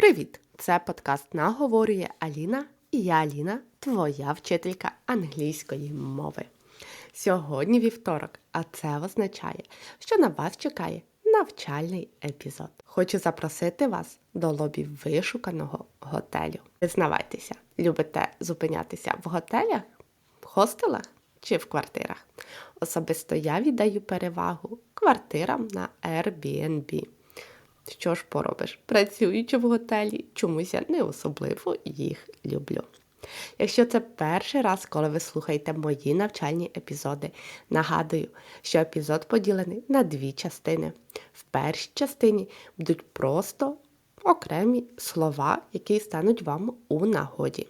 Привіт! Це подкаст Наговорює Аліна і я Аліна, твоя вчителька англійської мови. Сьогодні вівторок, а це означає, що на вас чекає навчальний епізод. Хочу запросити вас до лобі вишуканого готелю. Признавайтеся, любите зупинятися в готелях, в хостелах чи в квартирах? Особисто я віддаю перевагу квартирам на Airbnb. Що ж поробиш? Працюючи в готелі, чомусь я не особливо їх люблю. Якщо це перший раз, коли ви слухаєте мої навчальні епізоди, нагадую, що епізод поділений на дві частини. В першій частині будуть просто окремі слова, які стануть вам у нагоді.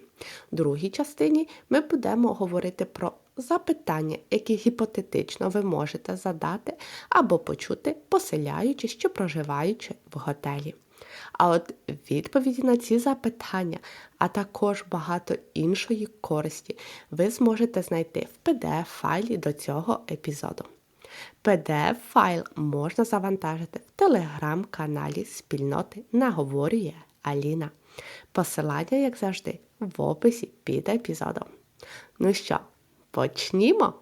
В другій частині ми будемо говорити про запитання, які гіпотетично ви можете задати або почути, поселяючись чи проживаючи в готелі. А от відповіді на ці запитання, а також багато іншої користі, ви зможете знайти в PDF-файлі до цього епізоду. PDF-файл можна завантажити в телеграм-каналі спільноти Наговорює Аліна. Посилання, як завжди, в описі під епізодом. Ну що, почнімо!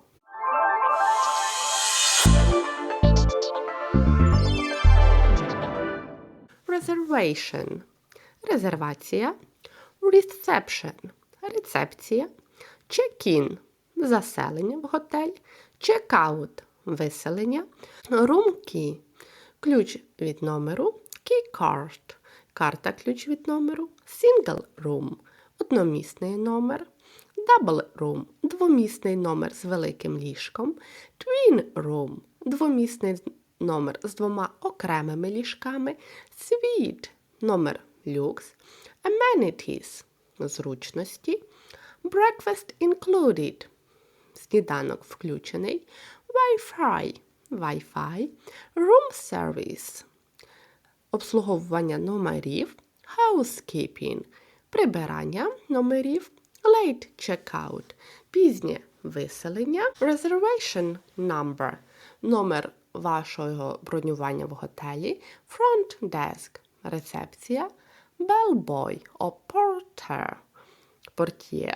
Reservation резервація, reception рецепція, check-in заселення в готель, check-out виселення, room key ключ від номеру, key card карта ключ від номеру, single room одномісний номер, double room двомісний номер з великим ліжком, twin room двомісний номер з двома окремими ліжками, suite номер люкс, amenities зручності, breakfast included сніданок включений, Wi-Fi, Wi-Fi, room service, обслуговування номерів, housekeeping, прибирання номерів, late checkout, пізнє виселення, reservation number, номер вашого бронювання в готелі, front desk, рецепція, bellboy or porter, портє,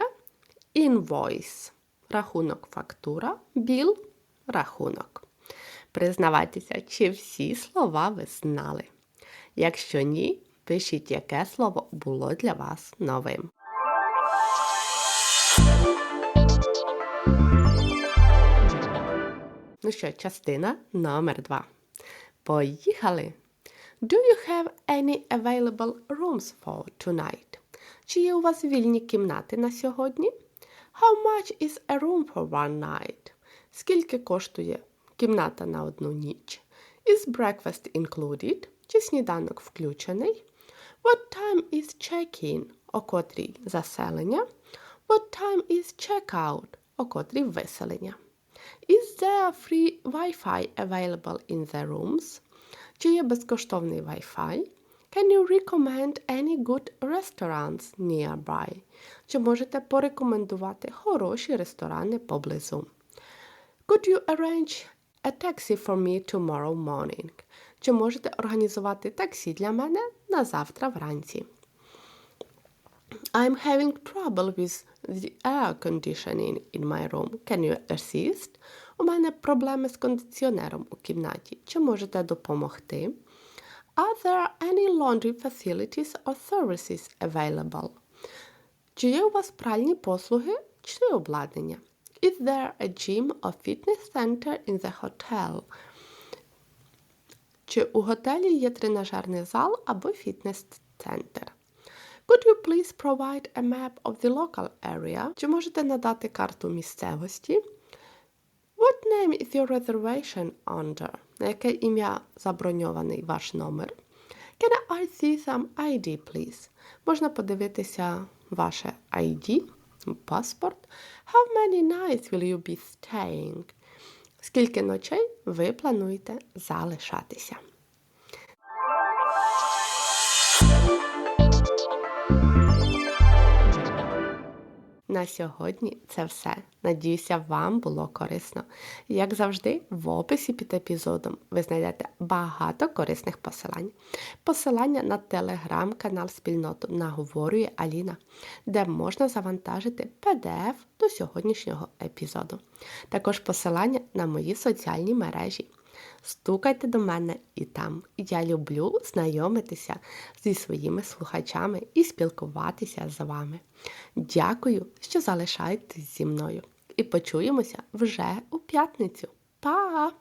invoice, рахунок фактура, bill, рахунок. Признавайтеся, чи всі слова ви знали. Якщо ні, пишіть, яке слово було для вас новим. Ну що, частина номер два. Поїхали! Do you have any available rooms for tonight? Чи є у вас вільні кімнати на сьогодні? How much is a room for one night? Скільки коштує кімната на одну ніч? Is breakfast included? Чи сніданок включений? What time is check-in? О котрій заселення? What time is check-out? О котрій виселення? Is there free Wi-Fi available in the rooms? Чи є безкоштовний Wi-Fi? Can you recommend any good restaurants nearby? Чи можете порекомендувати хороші ресторани поблизу? Could you arrange a taxi for me tomorrow morning? Чи можете організувати таксі для мене на завтра вранці? I'm having trouble with the air conditioning in my room. Can you assist? У мене проблеми з кондиціонером у кімнаті. Чи можете допомогти? Are there any laundry facilities or services available? Чи є у вас пральні послуги чи обладнання? Is there a gym or fitness center in the hotel? Чи у готелі є тренажерний зал або фітнес-центр? Could you please provide a map of the local area? Чи можете надати карту місцевості? What name is your reservation under? На яке ім'я заброньований ваш номер? Can I see some ID, please? Можна подивитися ваше ID, паспорт. How many nights will you be staying? Скільки ночей ви плануєте залишатися? На сьогодні це все. Надіюся, вам було корисно. Як завжди, в описі під епізодом ви знайдете багато корисних посилань. Посилання на телеграм-канал спільноту наговорює Аліна, де можна завантажити PDF до сьогоднішнього епізоду. Також посилання на мої соціальні мережі стукайте до мене і там. Я люблю знайомитися зі своїми слухачами і спілкуватися з вами. Дякую, що залишаєтесь зі мною. І почуємося вже у п'ятницю. Па!